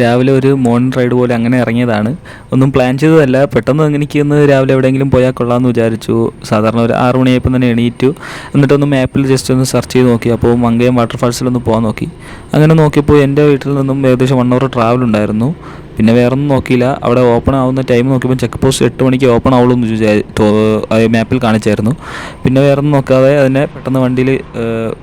രാവിലെ ഒരു morning ride പോലെ അങ്ങനെ ഇറങ്ങിയതാണ്. ഒന്നും പ്ലാൻ ചെയ്തതല്ല. പെട്ടെന്ന് എനിക്ക് ഇന്ന് രാവിലെ എവിടെയെങ്കിലും പോയാൽ കൊള്ളാമെന്ന് വിചാരിച്ചു. സാധാരണ ഒരു ആറ് മണിയായപ്പോൾ തന്നെ എണീറ്റു. എന്നിട്ടൊന്ന് മാപ്പിൽ ജസ്റ്റ് ഒന്ന് സെർച്ച് ചെയ്ത് നോക്കി. അപ്പോൾ മങ്കയം വാട്ടർഫാൾസിലൊന്ന് പോകാൻ നോക്കി. അങ്ങനെ നോക്കിയപ്പോൾ എന്റെ വീട്ടിൽ നിന്നും ഏകദേശം വൺ അവർ ട്രാവൽ ഉണ്ടായിരുന്നു. പിന്നെ വേറെ ഒന്നും നോക്കിയില്ല. അവിടെ ഓപ്പൺ ആവുന്ന ടൈം നോക്കിയപ്പോൾ ചെക്ക് പോസ്റ്റ് എട്ട് മണിക്ക് ഓപ്പൺ ആവുള്ളൂ എന്ന് വിചാരിച്ചു മാപ്പിൽ കാണിച്ചായിരുന്നു. പിന്നെ വേറെ ഒന്നും നോക്കാതെ അതിനെ പെട്ടെന്ന് വണ്ടിയിൽ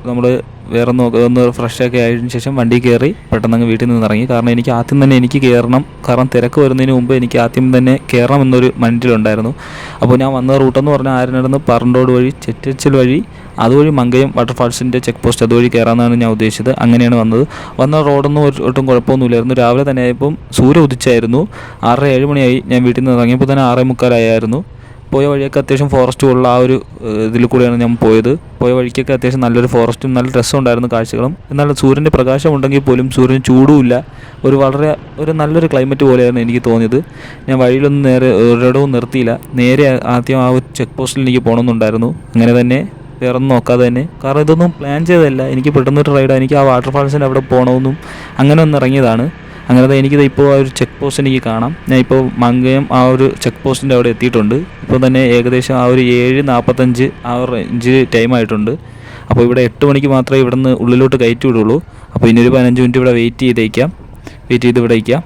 നമ്മൾ വേറെ ഒന്ന് ഫ്രഷ് ഒക്കെ ആയതിനു ശേഷം വണ്ടി കയറി പെട്ടെന്ന് അങ്ങ് വീട്ടിൽ നിന്ന് ഇറങ്ങി കാരണം എനിക്ക് ആദ്യം തന്നെ എനിക്ക് കയറണം കാരണം തിരക്ക് വരുന്നതിന് മുമ്പ് എനിക്ക് ആദ്യം തന്നെ കയറണം എന്നൊരു മൈൻഡിലുണ്ടായിരുന്നു അപ്പോൾ ഞാൻ വന്ന റൂട്ടെന്ന് പറഞ്ഞാൽ ആരിനടന്ന് പറണ്ടോട് വഴി ചെറ്റച്ചൽ വഴി അതുവഴി മങ്കയം വാട്ടർഫാൾസിന്റെ ചെക്ക് പോസ്റ്റ് അതുവഴി കയറാമെന്നാണ് ഞാൻ ഉദ്ദേശിച്ചത്. അങ്ങനെയാണ് വന്നത്. വന്ന റോഡൊന്നും ഒട്ടും കുഴപ്പമൊന്നുമില്ലായിരുന്നു രാവിലെ തന്നെ ആയപ്പം സൂര്യ ഉദിച്ചായിരുന്നു ആറര ഏഴ് മണിയായി ഞാൻ വീട്ടിൽ നിന്ന് ഇറങ്ങിയപ്പോൾ തന്നെ ആറേ മുക്കാലായിരുന്നു പോയ വഴിയൊക്കെ അത്യാവശ്യം ഫോറസ്റ്റ് ഉള്ള ആ ഒരു ഇതിൽ കൂടെയാണ് ഞാൻ പോയത്. പോയ വഴിക്കൊക്കെ അത്യാവശ്യം നല്ലൊരു ഫോറസ്റ്റും നല്ല രസമുണ്ടായിരുന്നു കാഴ്ചകളും. എന്നാൽ സൂര്യന്റെ പ്രകാശം ഉണ്ടെങ്കിൽ പോലും സൂര്യന് ചൂടുമില്ല ഒരു വളരെ ഒരു നല്ലൊരു ക്ലൈമറ്റ് പോലെയായിരുന്നു എനിക്ക് തോന്നിയത്. ഞാൻ വഴിയിലൊന്നും നേരെ ഒരിടവും നിർത്തിയില്ല. നേരെ ആദ്യം ആ ഒരു ചെക്ക് പോസ്റ്റിൽ എനിക്ക് പോകണമെന്നുണ്ടായിരുന്നു. അങ്ങനെ തന്നെ വേറെ ഒന്നും നോക്കാതെ തന്നെ. കാരണം ഇതൊന്നും പ്ലാൻ ചെയ്തതല്ല. എനിക്ക് പെട്ടെന്നൊരു റൈഡ് എനിക്ക് ആ വാട്ടർഫാൾസിന്റെ അവിടെ പോകണമെന്നും അങ്ങനെ ഒന്ന് ഇറങ്ങിയതാണ്. അങ്ങനെ എനിക്കിത് ഇപ്പോൾ ആ ഒരു ചെക്ക് പോസ്റ്റ് എനിക്ക് കാണാം. ഞാൻ ഇപ്പോൾ മങ്കയം ആ ഒരു ചെക്ക് പോസ്റ്റിന്റെ അവിടെ എത്തിയിട്ടുണ്ട്. ഇപ്പോൾ തന്നെ ഏകദേശം ആ ഒരു ഏഴ് നാൽപ്പത്തഞ്ച് ആ റേഞ്ച് ടൈം ആയിട്ടുണ്ട്. അപ്പോൾ ഇവിടെ എട്ട് മണിക്ക് മാത്രമേ ഇവിടുന്ന് ഉള്ളിലോട്ട് കയറ്റി വിടുള്ളൂ. അപ്പോൾ ഇനി ഒരു പതിനഞ്ച് മിനിറ്റ് ഇവിടെ വെയിറ്റ് ചെയ്തേക്കാം. വെയിറ്റ് ചെയ്ത് ഇവിടെ ഇരിക്കാം.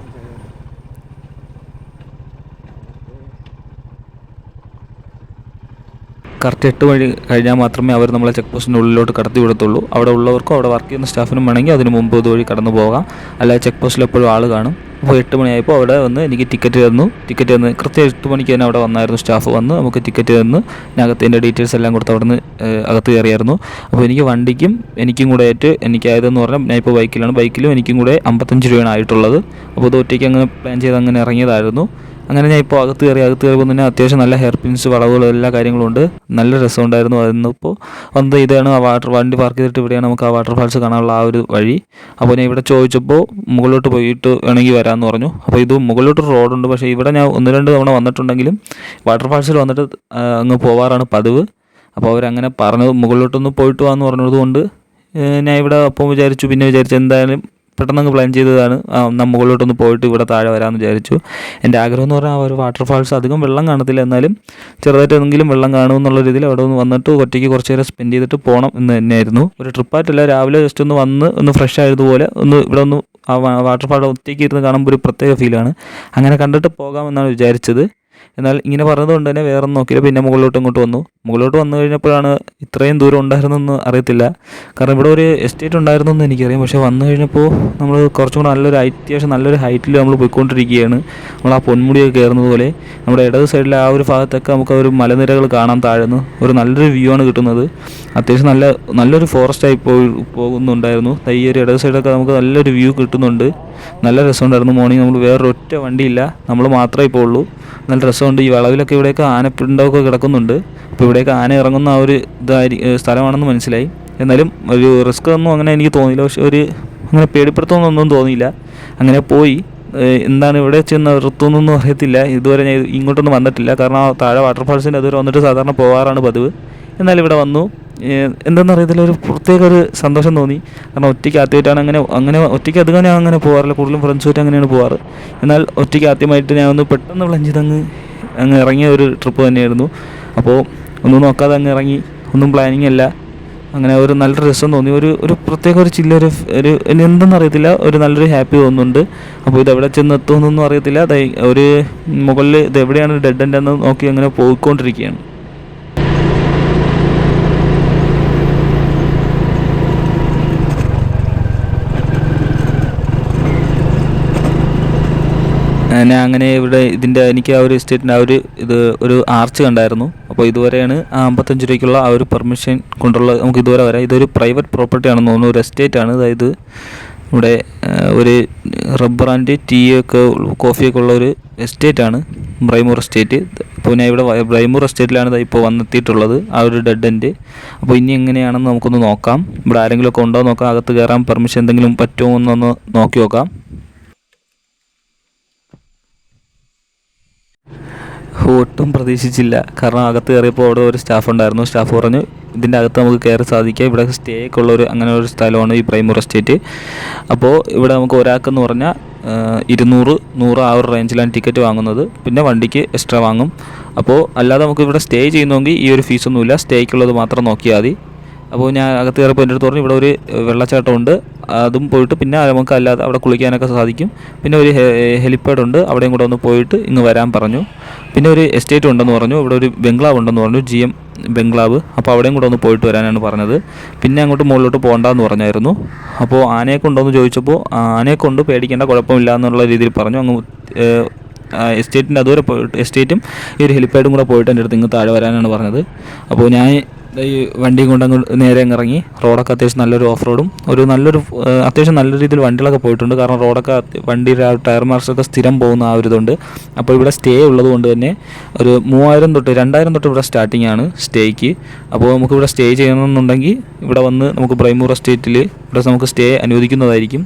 കറക്റ്റ് എട്ട് മണി കഴിഞ്ഞാൽ മാത്രമേ അവർ നമ്മളെ ചെക്ക് പോസ്റ്റിന്റെ ഉള്ളിലോട്ട് കടത്തി വിടത്തുള്ളൂ. അവിടെ ഉള്ളവർക്കും അവിടെ വർക്ക് ചെയ്യുന്ന സ്റ്റാഫിനും വേണമെങ്കിൽ അതിന് മുമ്പ് ഇതുവഴി കടന്നു പോകാം. അല്ലാതെ ചെക്ക് പോസ്റ്റിൽ എപ്പോഴും ആൾ കാണും. അപ്പോൾ എട്ട് മണിയായപ്പോൾ അവിടെ വന്ന് എനിക്ക് ടിക്കറ്റ് തന്നു. ടിക്കറ്റ് തന്ന് കൃത്യം എട്ട് മണിക്ക് തന്നെ അവിടെ വന്നായിരുന്നു സ്റ്റാഫ് വന്ന്. നമുക്ക് ടിക്കറ്റ് തന്ന്. ഇതിനകത്തിന്റെ ഡീറ്റെയിൽസ് എല്ലാം കൊടുത്ത് അവിടെ നിന്ന് അകത്ത് കയറിയായിരുന്നു. അപ്പോൾ എനിക്ക് വണ്ടിക്കും എനിക്കും കൂടെ ആയിട്ട് എനിക്കായതെന്ന് പറഞ്ഞാൽ ഞാൻ ഇപ്പോൾ ബൈക്കിലാണ് ബൈക്കിലും എനിക്കും കൂടെ അമ്പത്തഞ്ച് രൂപയാണ് ആയിട്ടുള്ളത്. അപ്പോൾ ഇത് ഒറ്റയ്ക്ക് അങ്ങനെ പ്ലാൻ ചെയ്ത് അങ്ങനെ ഇറങ്ങിയതായിരുന്നു. അങ്ങനെ ഞാൻ ഇപ്പോൾ അകത്ത് കയറി അകത്ത് കയറിയപ്പോൾ തന്നെ അത്യാവശ്യം നല്ല ഹെയർ പിൻസ് വളവുകളും എല്ലാ കാര്യങ്ങളും ഉണ്ട്. നല്ല രസമുണ്ടായിരുന്നു അതിന്നിപ്പോൾ വന്നത് ഇതാണ് ആ വാട്ടർ വണ്ടി പാർക്ക് ചെയ്തിട്ട് ഇവിടെയാണ് നമുക്ക് ആ വാട്ടർ ഫാൾസ് കാണാനുള്ള ആ ഒരു വഴി. അപ്പോൾ ഞാൻ ഇവിടെ ചോദിച്ചപ്പോൾ മുകളിലോട്ട് പോയിട്ട് വേണമെങ്കിൽ വരാമെന്ന് പറഞ്ഞു. അപ്പോൾ ഇത് മുകളിലോട്ട് റോഡുണ്ട് പക്ഷേ ഇവിടെ ഞാൻ ഒന്ന് രണ്ട് തവണ വന്നിട്ടുണ്ടെങ്കിലും വാട്ടർ ഫാൾസിൽ വന്നിട്ട് അങ്ങ് പോവാറാണ് പതിവ്. അപ്പോൾ അവരങ്ങനെ പറഞ്ഞത് മുകളിലോട്ടൊന്ന് പോയിട്ട് വാന്ന് പറഞ്ഞത് കൊണ്ട് ഞാൻ ഇവിടെ അപ്പം വിചാരിച്ചു. പിന്നെ വിചാരിച്ചു എന്തായാലും പെട്ടെന്ന് പ്ലാൻ ചെയ്തതാണ്. മുകളിലോട്ടൊന്ന് പോയിട്ട് ഇവിടെ താഴെ വരാമെന്ന് വിചാരിച്ചു. എന്റെ ആഗ്രഹം എന്ന് പറഞ്ഞാൽ ആ ഒരു വാട്ടർഫാൾസ് അധികം വെള്ളം കാണത്തില്ല. എന്നാലും ചെറുതായിട്ട് എന്തെങ്കിലും വെള്ളം കാണുമെന്നുള്ള രീതിയിൽ അവിടെ ഒന്ന് വന്നിട്ട് ഒറ്റയ്ക്ക് കുറച്ച് നേരം സ്പെൻഡ് ചെയ്തിട്ട് പോകണം എന്ന് തന്നെയായിരുന്നു. ഒരു ട്രിപ്പായിട്ടല്ല രാവിലെ ജസ്റ്റ് ഒന്ന് വന്ന് ഒന്ന് ഫ്രഷ് ആയതുപോലെ ഒന്ന് ഇവിടെ ഒന്ന് ആ വാട്ടർഫാൾ ഒറ്റയ്ക്ക് ഇരുന്ന് കാണുമ്പോൾ ഒരു പ്രത്യേക ഫീലാണ് അങ്ങനെ കണ്ടിട്ട് പോകാമെന്നാണ് വിചാരിച്ചത്. എന്നാൽ ഇങ്ങനെ പറഞ്ഞതുകൊണ്ട് തന്നെ വേറെ നോക്കിയില്ല. പിന്നെ മുകളിലോട്ട് ഇങ്ങോട്ട് വന്നു. മുകളിലോട്ട് വന്നു കഴിഞ്ഞപ്പോഴാണ് ഇത്രയും ദൂരം ഉണ്ടായിരുന്നെന്ന് അറിയത്തില്ല. കാരണം ഇവിടെ ഒരു എസ്റ്റേറ്റ് ഉണ്ടായിരുന്നു എന്ന് എനിക്കറിയാം. പക്ഷേ വന്നു കഴിഞ്ഞപ്പോൾ നമ്മൾ കുറച്ചും കൂടെ നല്ലൊരു അത്യാവശ്യം നല്ലൊരു ഹൈറ്റിൽ നമ്മൾ പോയിക്കൊണ്ടിരിക്കുകയാണ്. നമ്മൾ ആ പൊന്മുടിയൊക്കെ കയറുന്നത് പോലെ നമ്മുടെ ഇടത് സൈഡിലെ ആ ഒരു ഭാഗത്തൊക്കെ നമുക്ക് ഒരു മലനിരകൾ കാണാൻ താഴ്ന്നു. ഒരു നല്ലൊരു വ്യൂ ആണ് കിട്ടുന്നത്. അത്യാവശ്യം നല്ല നല്ലൊരു ഫോറസ്റ്റായി പോയി പോകുന്നുണ്ടായിരുന്നു. ഈ ഒരു ഇടത് സൈഡൊക്കെ നമുക്ക് നല്ലൊരു വ്യൂ കിട്ടുന്നുണ്ട്. നല്ല രസമുണ്ടായിരുന്നു. മോർണിംഗ് നമ്മൾ വേറൊരു ഒറ്റ വണ്ടിയില്ല. നമ്മൾ മാത്രമേ ഇപ്പോൾ ഉള്ളൂ. നല്ല രസമുണ്ട് ഈ വളവിലൊക്കെ ഇവിടെയൊക്കെ ആനപ്പിണ്ടമൊക്കെ കിടക്കുന്നുണ്ട്. അപ്പോൾ ഇവിടെയൊക്കെ ആന ഇറങ്ങുന്ന ആ ഒരു ഇതായി സ്ഥലമാണെന്ന് മനസ്സിലായി. എന്നാലും ഒരു റിസ്ക് ഒന്നും അങ്ങനെ എനിക്ക് തോന്നിയില്ല. പക്ഷെ ഒരു അങ്ങനെ പേടിപ്പെടുത്തുന്നൊന്നും തോന്നിയില്ല. അങ്ങനെ പോയി. എന്താണ് ഇവിടെ ചെന്ന് നിർത്തുന്നൊന്നും അറിയത്തില്ല. ഇതുവരെ ഞാൻ ഇങ്ങോട്ടൊന്നും വന്നിട്ടില്ല. കാരണം താഴെ വാട്ടർഫാൾസിന്റെ അതുവരെ വന്നിട്ട് സാധാരണ പോകാറാണ് പതിവ്. എന്നാൽ ഇവിടെ വന്നു. എന്തെന്ന് അറിയത്തില്ല. ഒരു പ്രത്യേക ഒരു സന്തോഷം തോന്നി. കാരണം ഒറ്റയ്ക്ക് ആദ്യമായിട്ടാണ് അങ്ങനെ അങ്ങനെ ഒറ്റയ്ക്ക് അധികം ഞാൻ അങ്ങനെ പോകാറില്ല കൂടുതലും ഫ്രണ്ട്സുമായിട്ട് അങ്ങനെയാണ് പോകാറ് എന്നാൽ ഒറ്റയ്ക്ക് ആദ്യമായിട്ട് ഞാൻ ഒന്ന് പെട്ടെന്ന് പ്ലഞ്ച് അങ്ങ് ഇറങ്ങിയ ഒരു ട്രിപ്പ് തന്നെയായിരുന്നു. അപ്പോൾ ഒന്നും നോക്കാതെ അങ്ങ് ഇറങ്ങി ഒന്നും പ്ലാനിങ് അല്ല. അങ്ങനെ ഒരു നല്ല രസം തോന്നി. ഒരു ഒരു പ്രത്യേക ഒരു ചില്ല ഒരു ഒരു എന്തെന്ന് അറിയത്തില്ല. ഒരു നല്ലൊരു ഹാപ്പി തോന്നുന്നുണ്ട്. അപ്പോൾ ഇത് എവിടെ ചെന്ന് എത്തുമെന്നൊന്നും അറിയത്തില്ല. ഒരു മുകളിൽ ഇത് എവിടെയാണ് ഡെഡ് എൻഡ് എന്ന് നോക്കി അങ്ങനെ പോയിക്കൊണ്ടിരിക്കുകയാണ്. ഞാൻ അങ്ങനെ ഇവിടെ ഇതിന്റെ എനിക്ക് ആ ഒരു എസ്റ്റേറ്റിന്റെ ആ ഒരു ഇത് ഒരു ആർച്ച് കണ്ടായിരുന്നു. അപ്പോൾ ഇതുവരെയാണ് ആ അമ്പത്തഞ്ച് രൂപയ്ക്കുള്ള ആ ഒരു പെർമിഷൻ കൊണ്ടുള്ള നമുക്ക് ഇതുവരെ വരാം. ഇതൊരു പ്രൈവറ്റ് പ്രോപ്പർട്ടി ആണെന്ന് തോന്നുന്നു. ഒരു എസ്റ്റേറ്റ് ആണ്. അതായത് ഇവിടെ ഒരു റബ്ബർ ആൻഡ് ടീ ഒക്കെ കോഫിയൊക്കെ ഉള്ള ഒരു എസ്റ്റേറ്റ് ആണ്. ബ്രൈമൂർ എസ്റ്റേറ്റ്. അപ്പോൾ ഞാൻ ഇവിടെ ബ്രൈമൂർ എസ്റ്റേറ്റിലാണ് ഇപ്പോൾ വന്നെത്തിയിട്ടുള്ളത്. ആ ഒരു ഡെഡ് എൻഡ്. അപ്പോൾ ഇനി എങ്ങനെയാണെന്ന് നമുക്കൊന്ന് നോക്കാം. ഇവിടെ ആരെങ്കിലും ഒക്കെ ഉണ്ടോ നോക്കാം. അകത്ത് കയറാൻ പെർമിഷൻ എന്തെങ്കിലും പറ്റുമോ എന്നൊന്ന് നോക്കി നോക്കാം. ഒട്ടും പ്രതീക്ഷിച്ചില്ല. കാരണം അകത്ത് കയറിയപ്പോൾ അവിടെ ഒരു സ്റ്റാഫ് ഉണ്ടായിരുന്നു. സ്റ്റാഫ് പറഞ്ഞു ഇതിന്റെ അകത്ത് നമുക്ക് കയറി സാധിക്കാം. ഇവിടെ സ്റ്റേ ഒക്കെ ഉള്ള ഒരു അങ്ങനെ ഒരു സ്ഥലമാണ് ഈ പ്രൈമൂർ എസ്റ്റേറ്റ്. അപ്പോൾ ഇവിടെ നമുക്ക് ഒരാൾക്കെന്ന് പറഞ്ഞാൽ ഇരുന്നൂറ് നൂറ് ആ ഒരു റേഞ്ചിലാണ് ടിക്കറ്റ് വാങ്ങുന്നത്. പിന്നെ വണ്ടിക്ക് എക്സ്ട്രാ വാങ്ങും. അപ്പോൾ അല്ലാതെ നമുക്ക് ഇവിടെ സ്റ്റേ ചെയ്യുന്നെങ്കിൽ ഈ ഒരു ഫീസൊന്നുമില്ല സ്റ്റേക്കുള്ളത് മാത്രം നോക്കിയാൽ മതി. അപ്പോൾ ഞാൻ അകത്ത് കയറിയപ്പോൾ എന്റെ അടുത്ത് പറഞ്ഞു ഇവിടെ ഒരു വെള്ളച്ചാട്ടമുണ്ട്. അതും പോയിട്ട് പിന്നെ നമുക്ക് അല്ലാതെ അവിടെ കുളിക്കാനൊക്കെ സാധിക്കും. പിന്നെ ഒരു ഹെലിപ്പാഡ് ഉണ്ട്. അവിടെയും കൂടെ ഒന്ന് പോയിട്ട് ഇങ്ങ് വരാൻ പറഞ്ഞു. പിന്നെ ഒരു എസ്റ്റേറ്റ് ഉണ്ടെന്ന് പറഞ്ഞു. ഇവിടെ ഒരു ബംഗ്ലാവ് ഉണ്ടെന്ന് പറഞ്ഞു ജി എം ബംഗ്ലാവ്. അപ്പോൾ അവിടെയും കൂടെ ഒന്ന് പോയിട്ട് വരാനാണ് പറഞ്ഞത്. പിന്നെ അങ്ങോട്ട് മുകളിലോട്ട് പോകണ്ടെന്ന് പറഞ്ഞായിരുന്നു. അപ്പോൾ ആനയൊക്കെ ഉണ്ടോ എന്ന് ചോദിച്ചപ്പോൾ ആനയൊക്കെ കൊണ്ട് പേടിക്കേണ്ട കുഴപ്പമില്ല എന്നുള്ള രീതിയിൽ പറഞ്ഞു. അങ്ങ് എസ്റ്റേറ്റിന്റെ അതുവരെ പോയിട്ട് എസ്റ്റേറ്റും ഈ ഒരു ഹെലിപ്പാഡും കൂടെ പോയിട്ട് എന്റെ അടുത്ത് ഇങ്ങ് താഴെ വരാനാണ് പറഞ്ഞത്. അപ്പോൾ ഞാൻ ഈ വണ്ടി കൊണ്ട് അങ്ങ് നേരെ അങ്ങ് ഇറങ്ങി. റോഡൊക്കെ അത്യാവശ്യം നല്ലൊരു ഓഫ് റോഡും ഒരു നല്ലൊരു അത്യാവശ്യം നല്ല രീതിയിൽ വണ്ടികളൊക്കെ പോയിട്ടുണ്ട്. കാരണം റോഡൊക്കെ വണ്ടിയുടെ ആ ടയർ മാർക്സൊക്കെ സ്ഥിരം പോകുന്ന ആ ഒരു ഇതുണ്ട്. അപ്പോൾ ഇവിടെ സ്റ്റേ ഉള്ളത് കൊണ്ട് തന്നെ ഒരു മൂവായിരം തൊട്ട് രണ്ടായിരം തൊട്ട് ഇവിടെ സ്റ്റാർട്ടിംഗ് ആണ് സ്റ്റേക്ക് അപ്പോൾ നമുക്ക് ഇവിടെ സ്റ്റേ ചെയ്യണമെന്നുണ്ടെങ്കിൽ ഇവിടെ വന്ന് നമുക്ക് ബ്രൈമൂർ എസ്റ്റേറ്റിൽ ഇവിടെ നമുക്ക് സ്റ്റേ അനുവദിക്കുന്നതായിരിക്കും.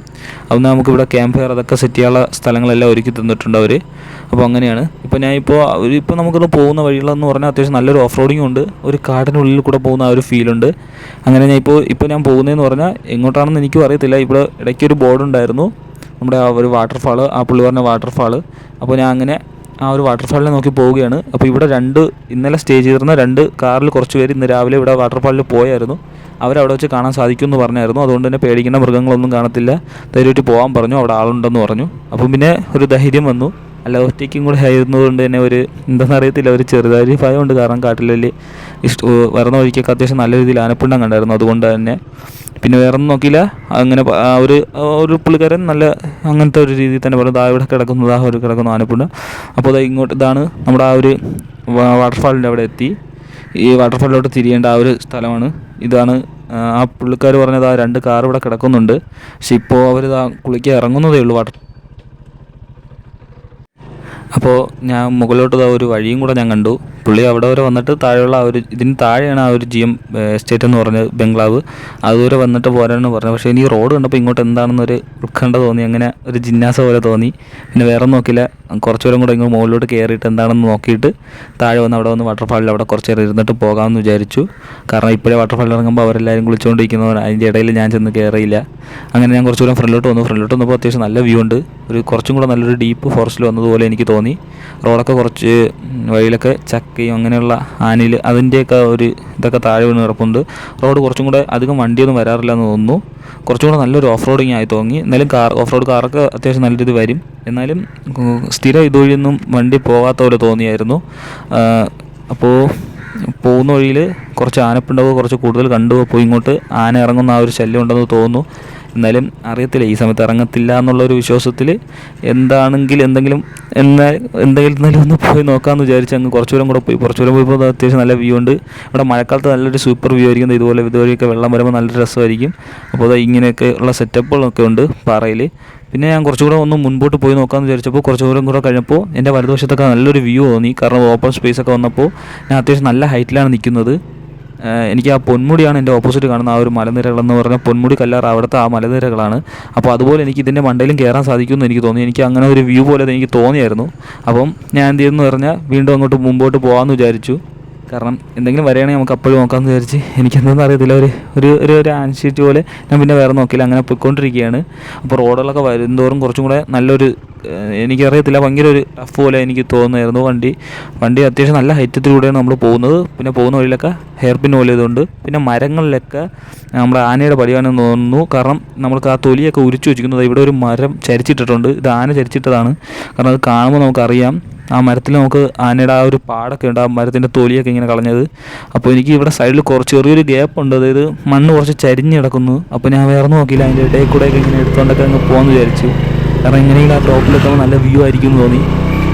അന്ന് നമുക്ക് ഇവിടെ ക്യാമ്പ് ഫയർ അതൊക്കെ സെറ്റ് ചെയ്യാനുള്ള സ്ഥലങ്ങളെല്ലാം ഒരുക്കി തന്നിട്ടുണ്ട് അവർ അപ്പോൾ അങ്ങനെയാണ്. ഇപ്പോൾ ഞാൻ ഇപ്പോൾ ഇപ്പോൾ നമുക്കൊന്ന് പോകുന്ന വഴികളെന്ന് പറഞ്ഞാൽ അത്യാവശ്യം നല്ലൊരു ഓഫ് റോഡിങ് ഉണ്ട്. ഒരു കാടിനുള്ളിൽ കൂടെ പോകുന്ന ആ ഒരു ഫീലുണ്ട് അങ്ങനെ ഞാൻ ഇപ്പോൾ ഇപ്പോൾ ഞാൻ പോകുന്നതെന്ന് പറഞ്ഞാൽ എങ്ങോട്ടാണെന്ന് എനിക്കും അറിയത്തില്ല. ഇവിടെ ഇടയ്ക്ക് ഒരു ബോർഡ് ഉണ്ടായിരുന്നു. നമ്മുടെ ആ ഒരു വാട്ടർഫാൾ ആ പുള്ളി പറഞ്ഞ വാട്ടർഫാൾ അപ്പോൾ ഞാൻ അങ്ങനെ ആ ഒരു വാട്ടർഫാളിനെ നോക്കി പോവുകയാണ്. അപ്പോൾ ഇവിടെ രണ്ട് ഇന്നലെ സ്റ്റേ ചെയ്തിരുന്ന രണ്ട് കാറിൽ കുറച്ച് പേര് ഇന്ന് രാവിലെ ഇവിടെ വാട്ടർഫാളിൽ പോയായിരുന്നു. അവരവിടെ വെച്ച് കാണാൻ സാധിക്കും എന്ന് പറഞ്ഞായിരുന്നു. അതുകൊണ്ട് തന്നെ പേടിക്കേണ്ട മൃഗങ്ങളൊന്നും കാണത്തില്ല. ധൈര്യമായിട്ട് പോകാൻ പറഞ്ഞു. അവിടെ ആളുണ്ടെന്ന് പറഞ്ഞു. അപ്പം പിന്നെ ഒരു ധൈര്യം വന്നു. അല്ല ഒറ്റയ്ക്കും കൂടെ ആയിരുന്നതുകൊണ്ട് തന്നെ ഒരു എന്താണെന്ന് അറിയത്തില്ല ഒരു ചെറുതായി ഭയമുണ്ട്. കാരണം കാട്ടിൽ ഇഷ്ട വരുന്ന വഴിക്കൊക്കെ അത്യാവശ്യം നല്ല രീതിയിൽ ആനപ്പിണ്ടം കണ്ടായിരുന്നു. അതുകൊണ്ട് തന്നെ പിന്നെ വേറെ ഒന്നും നോക്കിയില്ല. അങ്ങനെ ഒരു ഒരു പുള്ളിക്കാരൻ നല്ല അങ്ങനത്തെ ഒരു രീതിയിൽ തന്നെ പറഞ്ഞു ദാ ഇവിടെ ദാ ഒരു കിടക്കുന്നു ആനപ്പിണ്ടം. അപ്പോൾ അത് ഇങ്ങോട്ട് ഇതാണ് നമ്മുടെ ആ ഒരു വാട്ടർഫാളിന്റെ അവിടെ എത്തി. ഈ വാട്ടർഫാളിലോട്ട് തിരിയേണ്ട ആ ഒരു സ്ഥലമാണ്. ഇതാണ് ആ പുള്ളിക്കാർ പറഞ്ഞത് ആ രണ്ട് കാർ ഇവിടെ കിടക്കുന്നുണ്ട്. പക്ഷെ ഇപ്പോൾ അവർ കുളിക്കാൻ ഇറങ്ങുന്നതേ ഉള്ളൂ. വാട്ടർ അപ്പോൾ ഞാൻ മുകളിലോട്ട് ഒരു വഴിയും കൂടെ ഞാൻ കണ്ടു. പുള്ളി അവിടെ വരെ വന്നിട്ട് താഴെയുള്ള ആ ഒരു ഇതിന് താഴെയാണ് ആ ഒരു ജി എം എസ്റ്റേറ്റ് എന്ന് പറഞ്ഞ ബംഗ്ലാവ്. അതുവരെ വന്നിട്ട് പോരാണെന്ന് പറഞ്ഞു പക്ഷേ എനിക്ക് റോഡ് കണ്ടപ്പോൾ ഇങ്ങോട്ട് എന്താണെന്നൊരു ഉത്കണ്ഠ തോന്നി അങ്ങനെ ഒരു ജിജ്ഞാസ പോലെ തോന്നി. പിന്നെ വേറെ നോക്കില്ല കുറച്ച് പേരും കൂടെ ഇങ്ങ് മുകളിലോട്ട് കയറിയിട്ട് എന്താണെന്ന് നോക്കിയിട്ട് താഴെ വന്ന് അവിടെ വന്ന് വാട്ടർഫാളിൽ അവിടെ കുറച്ച് നേരം ഇരുന്നിട്ട് പോകാമെന്ന് വിചാരിച്ചു. കാരണം ഇപ്പോഴേ വാട്ടർഫാളിൽ ഇറങ്ങുമ്പോൾ അവരെല്ലാവരും കുളിച്ചുകൊണ്ടിരിക്കുന്നവർ അതിന്റെ ഇടയിൽ ഞാൻ ചെന്ന് കയറിയില്ല. അങ്ങനെ ഞാൻ കുറച്ചുകൂടെ ഫ്രണ്ടിലോട്ട് വന്നു. ഫ്രണ്ടിലോട്ട് വന്നപ്പോൾ അത്യാവശ്യം നല്ല വ്യൂ ഉണ്ട്. ഒരു കുറച്ചും കൂടെ നല്ലൊരു ഡീപ്പ് ഫോറസ്റ്റിൽ വന്നതുപോലെ എനിക്ക് തോന്നി. റോഡൊക്കെ കുറച്ച് വഴിയിലൊക്കെ വഴിയിലൊക്കെ ചക്കയും അങ്ങനെയുള്ള ആനയിൽ അതിന്റെയൊക്കെ ഒരു ഇതൊക്കെ താഴെ വീണ് കിടപ്പുണ്ട്. റോഡ് കുറച്ചും കൂടെ അധികം വണ്ടിയൊന്നും വരാറില്ല എന്ന് തോന്നുന്നു. കുറച്ചും കൂടെ നല്ലൊരു ഓഫ് റോഡിങ് ആയി തോന്നി. എന്നാലും കാർ ഓഫ് റോഡ് കാറൊക്കെ അത്യാവശ്യം നല്ല രീതി വരും. എന്നാലും സ്ഥിര ഇതുവഴിയൊന്നും വണ്ടി പോകാത്ത പോലെ തോന്നിയായിരുന്നു. അപ്പോൾ പോകുന്ന വഴിയിൽ കുറച്ച് ആനപ്പുണ്ടാവുക കുറച്ച് കൂടുതൽ കണ്ടു. പോയി ഇങ്ങോട്ട് ആന ഇറങ്ങുന്ന ആ ഒരു ശല്യം ഉണ്ടെന്ന് തോന്നുന്നു. എന്നാലും അറിയത്തില്ല. ഈ സമയത്ത് ഇറങ്ങത്തില്ല എന്നുള്ള ഒരു വിശ്വാസത്തിൽ എന്താണെങ്കിൽ എന്തെങ്കിലും എന്നാ എന്തെങ്കിലും ഒന്ന് പോയി നോക്കാമെന്ന് വിചാരിച്ച് അങ്ങ് കുറച്ചു ദൂരം കൂടെ പോയി. കുറച്ചു ദൂരം പോയപ്പോൾ അത്യാവശ്യം നല്ല വ്യൂ ഉണ്ട്. ഇവിടെ മഴക്കാലത്ത് നല്ലൊരു സൂപ്പർ വ്യൂ ആയിരിക്കും. ഇതുപോലെ ഇതുവഴിയൊക്കെ വെള്ളം വരുമ്പോൾ നല്ല രസമായിരിക്കും. അപ്പോൾ അത് ഇങ്ങനെയൊക്കെ ഉള്ള സെറ്റപ്പുകളൊക്കെ ഉണ്ട് പാറയിൽ പിന്നെ ഞാൻ കുറച്ചുകൂടെ ഒന്ന് മുൻപോട്ട് പോയി നോക്കാമെന്ന് വിചാരിച്ചപ്പോൾ കുറച്ചു ദൂരം കൂടെ കഴിഞ്ഞപ്പോൾ എന്റെ വലതുവശത്തൊക്കെ നല്ലൊരു വ്യൂ തോന്നി. കാരണം ഓപ്പൺ സ്പേസ് ഒക്കെ വന്നപ്പോൾ ഞാൻ അത്യാവശ്യം നല്ല ഹൈറ്റിലാണ് നിൽക്കുന്നത് എനിക്ക് ആ പൊന്മുടിയാണ് എന്റെ ഓപ്പോസിറ്റ് കാണുന്ന ആ ഒരു മലനിരകളെന്ന് പറഞ്ഞാൽ പൊന്മുടി കല്ലാർ അവിടുത്തെ ആ മലനിരകളാണ്. അപ്പോൾ അതുപോലെ എനിക്ക് ഇതിന്റെ മണ്ടയിലും കയറാൻ സാധിക്കുമെന്ന് എനിക്ക് തോന്നി. എനിക്ക് അങ്ങനെ ഒരു വ്യൂ പോലെ എനിക്ക് തോന്നിയായിരുന്നു. അപ്പം ഞാൻ എന്ത് ചെയ്തെന്ന് പറഞ്ഞാൽ വീണ്ടും അങ്ങോട്ട് മുമ്പോട്ട് പോകാമെന്ന് വിചാരിച്ചു. കാരണം എന്തെങ്കിലും വരികയാണെങ്കിൽ നമുക്ക് അപ്പോഴും നോക്കാമെന്ന് വിചാരിച്ച് എനിക്കെന്താണെന്ന് അറിയത്തില്ല. ഒരു ഒരു ഒരു ഒരു ആൻഷീറ്റ് പോലെ ഞാൻ പിന്നെ വേറെ നോക്കിയില്ല. അങ്ങനെ പോയിക്കൊണ്ടിരിക്കുകയാണ്. അപ്പോൾ റോഡുകളൊക്കെ വരുന്തോറും കുറച്ചും കൂടെ നല്ലൊരു എനിക്കറിയത്തില്ല. ഭയങ്കര ഒരു ടഫ് പോലെ എനിക്ക് തോന്നുമായിരുന്നു വണ്ടി. വണ്ടി അത്യാവശ്യം നല്ല ഹൈറ്റത്തിലൂടെയാണ് നമ്മൾ പോകുന്നത്. പിന്നെ പോകുന്ന വഴിയിലൊക്കെ ഹെയർ പിൻ പോലെ ഇതുണ്ട്. പിന്നെ മരങ്ങളിലൊക്കെ നമ്മുടെ ആനയുടെ പടിയാണെന്ന് തോന്നുന്നു. കാരണം നമ്മൾക്ക് ആ തൊലിയൊക്കെ ഉരിച്ചു വെച്ചിരിക്കുന്നത്. ഇവിടെ ഒരു മരം ചരിച്ചിട്ടിട്ടുണ്ട്. ഇത് ആന ചരിച്ചിട്ടതാണ്. കാരണം അത് കാണുമ്പോൾ നമുക്കറിയാം. ആ മരത്തിൽ നമുക്ക് ആനയുടെ ആ ഒരു പാടൊക്കെ ഉണ്ട്. ആ മരത്തിന്റെ തൊലിയൊക്കെ ഇങ്ങനെ കളഞ്ഞത്. അപ്പോൾ എനിക്ക് ഇവിടെ സൈഡിൽ കുറച്ച് ചെറിയൊരു ഗ്യാപ്പ് ഉണ്ട്. അതായത് മണ്ണ് കുറച്ച് ചരിഞ്ഞ് കിടക്കുന്നു. അപ്പോൾ ഞാൻ വേറെ നോക്കിയില്ല. അതിന്റെ ഇടയിൽ കൂടെ ഒക്കെ ഇങ്ങനെ എടുത്തുകൊണ്ടൊക്കെ അങ്ങ് പോകാമെന്ന് വിചാരിച്ചു. കാരണം എങ്ങനെയെങ്കിലും ആ ടോപ്പിലെത്തുമ്പോൾ നല്ല വ്യൂ ആയിരിക്കും എന്ന് തോന്നി.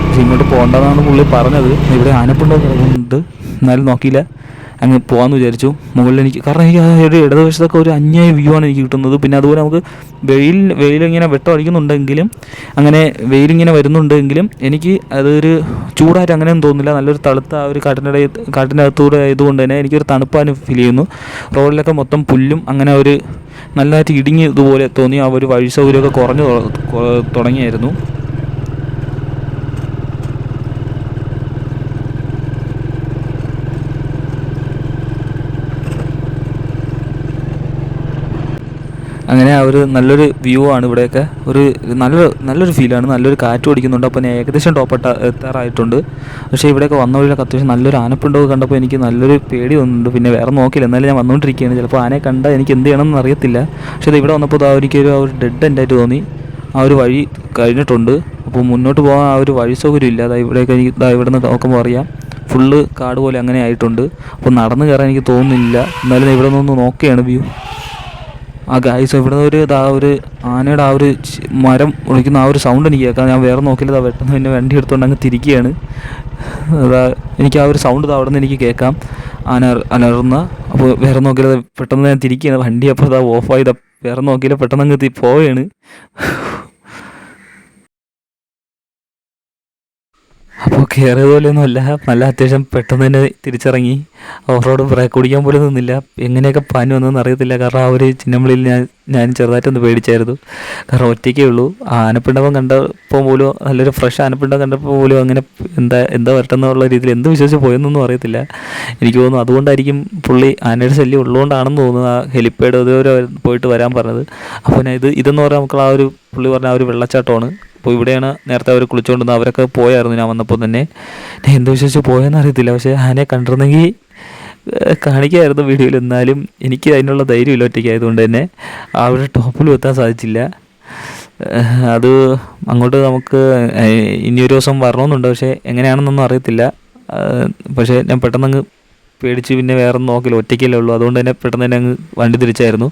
പക്ഷെ ഇങ്ങോട്ട് പോകേണ്ടതാണ് പുള്ളി പറഞ്ഞത്. ഇവിടെ ആനപ്പിണ്ടോ കിടക്കുന്നുണ്ട്. എന്നാലും നോക്കിയില്ല. അങ്ങ് പോകാമെന്ന് വിചാരിച്ചു. മുകളിൽ എനിക്ക് കാരണം എനിക്ക് ഒരു ഇടതുവശത്തൊക്കെ ഒരു അന്യായ വ്യൂ ആണ് എനിക്ക് കിട്ടുന്നത്. പിന്നെ അതുപോലെ നമുക്ക് വെയിൽ വെയിലിങ്ങനെ വെട്ടം അടിക്കുന്നുണ്ടെങ്കിലും അങ്ങനെ വെയിലിങ്ങനെ വരുന്നുണ്ടെങ്കിലും എനിക്ക് അതൊരു ചൂടായിട്ട് അങ്ങനെയൊന്നും തോന്നുന്നില്ല. നല്ലൊരു തണുത്ത ആ ഒരു കാട്ടിന്റെ കാട്ടിന്റെ അകത്തൂടെ ആയതുകൊണ്ട് തന്നെ എനിക്കൊരു തണുപ്പാണ് ഫീൽ ചെയ്യുന്നു. റോഡിലൊക്കെ മൊത്തം പുല്ലും അങ്ങനെ ഒരു നല്ലതായിട്ട് ഇടുങ്ങിയതുപോലെ തോന്നി ആ ഒരു വഴി സൗകര്യമൊക്കെ കുറഞ്ഞു തുടങ്ങിയായിരുന്നു. അങ്ങനെ ആ ഒരു നല്ലൊരു വ്യൂ ആണ് ഇവിടെയൊക്കെ. ഒരു നല്ല നല്ലൊരു ഫീലാണ് നല്ലൊരു കാറ്റ് ഓടിക്കുന്നുണ്ട് അപ്പോൾ ഏകദേശം ടോപ്പ് എത്താറായിട്ടുണ്ട്. പക്ഷേ ഇവിടെയൊക്കെ വന്ന വഴിയിലൊക്കെ അത്യാവശ്യം നല്ലൊരു ആനപ്പിണ്ടൊക്കെ കണ്ടപ്പോൾ എനിക്ക് നല്ലൊരു പേടി വന്നിട്ടുണ്ട്. പിന്നെ വേറെ നോക്കില്ല എന്നാലും ഞാൻ വന്നുകൊണ്ടിരിക്കുകയാണ്. ചിലപ്പോൾ ആനയെ കണ്ടാൽ എനിക്ക് എന്ത് ചെയ്യണമെന്ന് അറിയത്തില്ല. പക്ഷേ ഇത് ഇവിടെ വന്നപ്പോൾ ആ എനിക്കൊരു ആ ഒരു ഡെഡ് എൻഡായിട്ട് തോന്നി. ആ ഒരു വഴി കഴിഞ്ഞിട്ടുണ്ട്. അപ്പോൾ മുന്നോട്ട് പോകാൻ ആ ഒരു വഴി സൗകര്യം ഇല്ല. അതായത് ഇവിടെയൊക്കെ എനിക്ക് ഇവിടെ നിന്ന് നോക്കുമ്പോൾ അറിയാം. ഫുള്ള് കാട് പോലെ അങ്ങനെ ആയിട്ടുണ്ട്. അപ്പോൾ നടന്നു കയറാൻ എനിക്ക് തോന്നുന്നില്ല. എന്നാലും ഇവിടെ നിന്ന് നോക്കുകയാണ് വ്യൂ. ആ ഗായ്സ് ഇവിടെ ഒരു ഇതാ ഒരു ആനയുടെ ആ ഒരു മരം ഒളിക്കുന്ന ആ ഒരു സൗണ്ട് എനിക്ക് കേൾക്കാം ഞാൻ വേറെ നോക്കില്ല പെട്ടെന്ന് പിന്നെ വണ്ടി എടുത്തുകൊണ്ട് അങ്ങ് തിരിക്കുകയാണ് അതാ എനിക്ക് ആ ഒരു സൗണ്ട് അവിടെ നിന്ന് എനിക്ക് കേൾക്കാം. ആന അലറുന്ന അപ്പോൾ വേറെ നോക്കില്ല പെട്ടെന്ന് ഞാൻ തിരിക്കുകയാണ് വണ്ടി അപ്പോൾ ഇതാ ഓഫായി വേറെ നോക്കിയില്ല പെട്ടെന്ന് അങ്ങ് പോവുകയാണ് അപ്പോൾ കയറിയത് പോലെയൊന്നും അല്ല നല്ല അത്യാവശ്യം പെട്ടെന്ന് തന്നെ തിരിച്ചിറങ്ങി. ഓഫ് റോഡ് ബ്രേക്ക് കുടിക്കാൻ പോലും നിന്നില്ല. എങ്ങനെയൊക്കെ പാനി വന്നതെന്ന് അറിയത്തില്ല. കാരണം ആ ഒരു ചിന്നമ്പളിയിൽ ഞാൻ ഞാൻ ചെറുതായിട്ടൊന്ന് പേടിച്ചായിരുന്നു. കാരണം ഒറ്റയ്ക്കേ ഉള്ളൂ. ആ ആനപ്പിണ്ടകം കണ്ടപ്പോൾ പോലും നല്ലൊരു ഫ്രഷ് ആനപ്പിണ്ടം കണ്ടപ്പോൾ പോലും അങ്ങനെ എന്താ എന്താ വരട്ടെന്നുള്ള രീതിയിൽ എന്ത് വിശ്വസിച്ച് പോയെന്നൊന്നും അറിയത്തില്ല. എനിക്ക് തോന്നുന്നു അതുകൊണ്ടായിരിക്കും പുള്ളി ആനയുടെ ശല്യം ഉള്ളതുകൊണ്ടാണെന്ന് തോന്നുന്നു ആ ഹെലിപ്പാഡ് അതുവരെ പോയിട്ട് വരാൻ പറഞ്ഞത്. അപ്പോൾ ഇത് ഇതെന്ന് പറഞ്ഞാൽ നമുക്ക് ആ ഒരു പുള്ളി പറഞ്ഞ ആ ഒരു വെള്ളച്ചാട്ടമാണ്. അപ്പോൾ ഇവിടെയാണ് നേരത്തെ അവർ കുളിച്ചുകൊണ്ടിരുന്നത്. അവരൊക്കെ പോയായിരുന്നു. ഞാൻ വന്നപ്പോൾ തന്നെ ഞാൻ എന്ത് വിശ്വസിച്ച് പോയെന്ന് അറിയത്തില്ല. പക്ഷേ ആനയെ കണ്ടിരുന്നെങ്കിൽ കാണിക്കായിരുന്നു വീഡിയോയിൽ. എന്നാലും എനിക്ക് അതിനുള്ള ധൈര്യമില്ല ഒറ്റയ്ക്കായതുകൊണ്ട് തന്നെ. ഒരു ടോപ്പിലും എത്താൻ സാധിച്ചില്ല. അത് അങ്ങോട്ട് നമുക്ക് ഇനിയൊരു ദിവസം വരണമെന്നുണ്ട്. പക്ഷേ എങ്ങനെയാണെന്നൊന്നും അറിയത്തില്ല. പക്ഷേ ഞാൻ പെട്ടെന്നങ്ങ് പേടിച്ച് പിന്നെ വേറെ നോക്കില്ല. ഒറ്റയ്ക്കല്ലേ ഉള്ളൂ. അതുകൊണ്ട് തന്നെ പെട്ടെന്ന് തന്നെ അങ്ങ് വണ്ടി തിരിച്ചായിരുന്നു.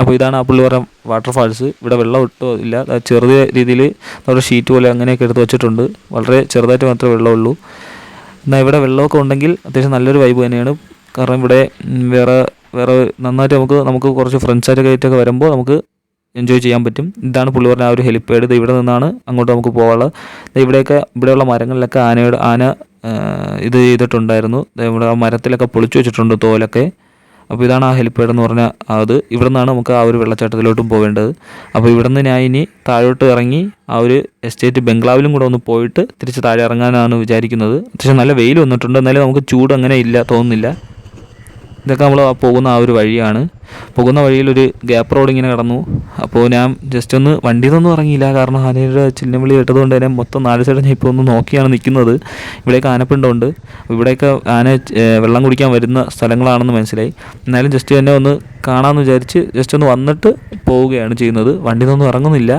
അപ്പോൾ ഇതാണ് ആ പുള്ളി പറഞ്ഞ വാട്ടർഫാൾസ് ഇവിടെ വെള്ളം ഒട്ടോ ഇല്ല. ചെറിയ രീതിയിൽ നമ്മുടെ ഷീറ്റ് പോലെ അങ്ങനെയൊക്കെ എടുത്ത് വെച്ചിട്ടുണ്ട്. വളരെ ചെറുതായിട്ട് മാത്രമേ വെള്ളമുള്ളൂ. എന്നാൽ ഇവിടെ വെള്ളമൊക്കെ ഉണ്ടെങ്കിൽ അത്യാവശ്യം നല്ലൊരു വൈബ് തന്നെയാണ്. കാരണം ഇവിടെ വേറെ വേറെ നന്നായിട്ട് നമുക്ക് നമുക്ക് കുറച്ച് ഫ്രണ്ട്സായിട്ടൊക്കെ ആയിട്ടൊക്കെ വരുമ്പോൾ നമുക്ക് എൻജോയ് ചെയ്യാൻ പറ്റും. ഇതാണ് പുള്ളി പറഞ്ഞ ആ ഒരു ഹെലിപ്പാഡ് ഇവിടെ നിന്നാണ് അങ്ങോട്ട് നമുക്ക് പോകാനുള്ളത്. ഇവിടെയൊക്കെ ഇവിടെയുള്ള മരങ്ങളിലൊക്കെ ആനയുടെ ആന ഇത് ചെയ്തിട്ടുണ്ടായിരുന്നു. ഇവിടെ ആ മരത്തിലൊക്കെ പൊളിച്ചു വെച്ചിട്ടുണ്ട് തോലൊക്കെ. അപ്പോൾ ഇതാണ് ആ ഹെലിപ്പാഡ് എന്ന് പറഞ്ഞ അത് ഇവിടെ നിന്നാണ് നമുക്ക് ആ ഒരു വെള്ളച്ചാട്ടത്തിലോട്ടും പോകേണ്ടത് അപ്പോൾ ഇവിടെ നിന്ന് ഞാൻ ഇനി താഴോട്ട് ഇറങ്ങി ആ ഒരു എസ്റ്റേറ്റ് ബംഗ്ലാവിലും കൂടെ ഒന്ന് പോയിട്ട് തിരിച്ച് താഴെ ഇറങ്ങാനാണ് വിചാരിക്കുന്നത്. അത്യാവശ്യം നല്ല വെയിൽ വന്നിട്ടുണ്ട്. എന്നാലും നമുക്ക് ചൂട് അങ്ങനെ ഇല്ല തോന്നുന്നില്ല. ഇതൊക്കെ നമ്മൾ പോകുന്ന ആ ഒരു വഴിയാണ്. പോകുന്ന വഴിയിൽ ഒരു ഗ്യാപ്പ് റോഡ് ഇങ്ങനെ കടന്നു. അപ്പോൾ ഞാൻ ജസ്റ്റ് ഒന്ന് വണ്ടിയിൽ നിന്നൊന്നും ഇറങ്ങിയില്ല. കാരണം ആനയുടെ ചിന്നവിളി കേട്ടതുകൊണ്ട് തന്നെ മൊത്തം നാല് സൈഡ് ഞാൻ ഇപ്പോൾ ഒന്ന് നോക്കിയാണ് നിൽക്കുന്നത്. ഇവിടെയൊക്കെ ആനപ്പിണ്ടുണ്ട് ഇവിടെയൊക്കെ ആന വെള്ളം കുടിക്കാൻ വരുന്ന സ്ഥലങ്ങളാണെന്ന് മനസ്സിലായി. എന്നാലും ജസ്റ്റ് തന്നെ ഒന്ന് കാണാമെന്ന് വിചാരിച്ച് ജസ്റ്റ് ഒന്ന് വന്നിട്ട് പോവുകയാണ് ചെയ്യുന്നത്. വണ്ടി നിന്നൊന്നും ഇറങ്ങുന്നില്ല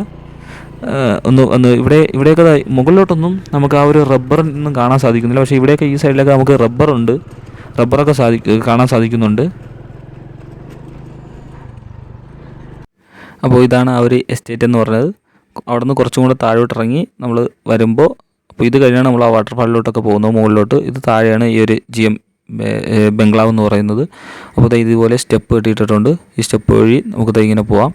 ഒന്ന് ഒന്ന് ഇവിടെ ഇവിടെയൊക്കെ മുകളിലോട്ടൊന്നും നമുക്ക് ആ ഒരു റബ്ബറൊന്നും കാണാൻ സാധിക്കുന്നില്ല. പക്ഷേ ഇവിടെയൊക്കെ ഈ സൈഡിലൊക്കെ നമുക്ക് റബ്ബറുണ്ട് റബ്ബറൊക്കെ സാധിക്കും കാണാൻ സാധിക്കുന്നുണ്ട്. അപ്പോൾ ഇതാണ് ആ ഒരു എസ്റ്റേറ്റ് എന്ന് പറഞ്ഞത്. അവിടെ നിന്ന് കുറച്ചും കൂടെ താഴോട്ട് ഇറങ്ങി നമ്മൾ വരുമ്പോൾ അപ്പോൾ ഇത് കഴിഞ്ഞാണ് നമ്മൾ ആ വാട്ടർഫാളിലോട്ടൊക്കെ പോകുന്നത്. മുകളിലോട്ട്. ഇത് താഴെയാണ് ഈ ഒരു ജി എം ബംഗ്ലാവ് എന്ന് പറയുന്നത്. അപ്പോൾ ഇതുപോലെ സ്റ്റെപ്പ് കെട്ടിയിട്ടിട്ടുണ്ട്. ഈ സ്റ്റെപ്പ് വഴി നമുക്ക് ഇങ്ങനെ പോവാം.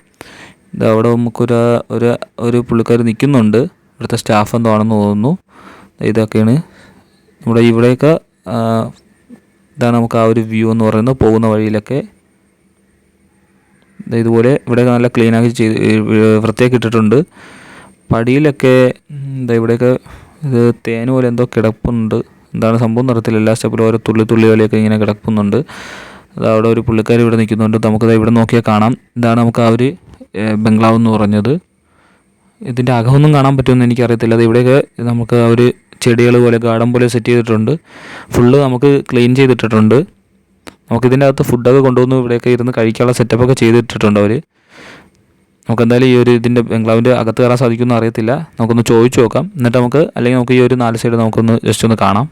ഇത് അവിടെ നമുക്കൊരു ഒരു ഒരു പുള്ളിക്കാർ നിൽക്കുന്നുണ്ട്. ഇവിടുത്തെ സ്റ്റാഫ് എന്തോ ആണെന്ന് തോന്നുന്നു. ഇതൊക്കെയാണ്. നമ്മുടെ ഇവിടെയൊക്കെ ഇതാണ് നമുക്ക് ആ ഒരു വ്യൂ എന്ന് പറയുന്നത്. പോകുന്ന വഴിയിലൊക്കെ ഇതുപോലെ ഇവിടെ നല്ല ക്ലീനാക്കി ചെയ്ത് വൃത്തിയാക്കി ഇട്ടിട്ടുണ്ട്. പടിയിലൊക്കെ എന്താ ഇവിടെയൊക്കെ ഇത് തേൻ പോലെ എന്തോ കിടപ്പുണ്ട്. എന്താണ് സംഭവം നടത്തില്ല എല്ലാ സ്റ്റെപ്പിലും ഓരോ തുള്ളി തുള്ളി പോലെയൊക്കെ ഇങ്ങനെ കിടക്കുന്നുണ്ട് അത് അവിടെ ഒരു പുള്ളിക്കാർ ഇവിടെ നിൽക്കുന്നുണ്ട്. നമുക്കത് ഇവിടെ നോക്കിയാൽ കാണാം. ഇതാണ് നമുക്ക് ആ ഒരു ബംഗ്ലാവ് എന്ന് പറഞ്ഞത്. ഇതിന്റെ അകമൊന്നും കാണാൻ പറ്റുമെന്ന് എനിക്കറിയത്തില്ല. അത് ഇവിടെയൊക്കെ നമുക്ക് ആ ഒരു ചെടികൾ പോലെ ഗാർഡൻ പോലെ സെറ്റ് ചെയ്തിട്ടുണ്ട്. ഫുള്ള് നമുക്ക് ക്ലീൻ ചെയ്തിട്ടിട്ടുണ്ട്. നമുക്കിതിന്റെ അകത്ത് ഫുഡൊക്കെ കൊണ്ടുവന്ന് ഇവിടെയൊക്കെ ഇരുന്ന് കഴിക്കാനുള്ള സെറ്റപ്പൊക്കെ ചെയ്തിട്ടിട്ടുണ്ട് അവർ നമുക്കെന്തായാലും ഈ ഒരു ഇതിന്റെ ബംഗ്ലാവിന്റെ അകത്ത് കയറാൻ സാധിക്കുമെന്ന് അറിയത്തില്ല. നമുക്കൊന്ന് ചോദിച്ചു നോക്കാം. എന്നിട്ട് നമുക്ക് അല്ലെങ്കിൽ നമുക്ക് ഈ ഒരു നാല് സൈഡ് നമുക്കൊന്ന് ജസ്റ്റ് ഒന്ന് കാണാം.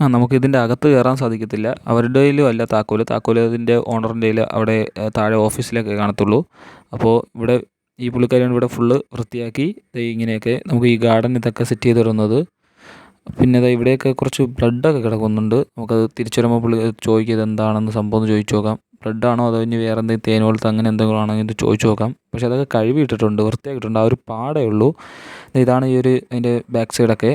ആ നമുക്ക് ഇതിന്റെ അകത്ത് കയറാൻ സാധിക്കത്തില്ല. അവരുടെ കയ്യിലും അല്ല താക്കോൽ താക്കോൽ അതിന്റെ ഓണറിന്റെ കയ്യിൽ അവിടെ താഴെ ഓഫീസിലൊക്കെ കാണത്തുള്ളൂ. അപ്പോൾ ഇവിടെ ഈ പുള്ളിക്കാരിയാണ് ഇവിടെ ഫുള്ള് വൃത്തിയാക്കി ഇങ്ങനെയൊക്കെ നമുക്ക് ഈ ഗാർഡൻ ഇതൊക്കെ സെറ്റ് ചെയ്ത് തരുന്നത്. പിന്നെ ദാ ഇവിടെയൊക്കെ കുറച്ച് ബ്ലഡൊക്കെ കിടക്കുന്നുണ്ട്. നമുക്കത് തിരിച്ചു വരുമ്പോൾ പുള്ളി ചോദിക്കുക ഇത് എന്താണെന്ന് സംഭവം എന്ന് ചോദിച്ചു നോക്കാം. ബ്ലഡാണോ അതോ ഇനി വേറെ എന്തെങ്കിലും തേൻ പോലത്തെ അങ്ങനെ എന്തെങ്കിലും ആണോ എന്ന് ചോദിച്ചു നോക്കാം. പക്ഷേ അതൊക്കെ കഴുകിയിട്ടിട്ടുണ്ട് വൃത്തിയാക്കിയിട്ടുണ്ട്. ആ ഒരു പാടേ ഉള്ളൂ. ഇതാണ് ഈ ഒരു അതിന്റെ ബാക്ക് സൈഡൊക്കെ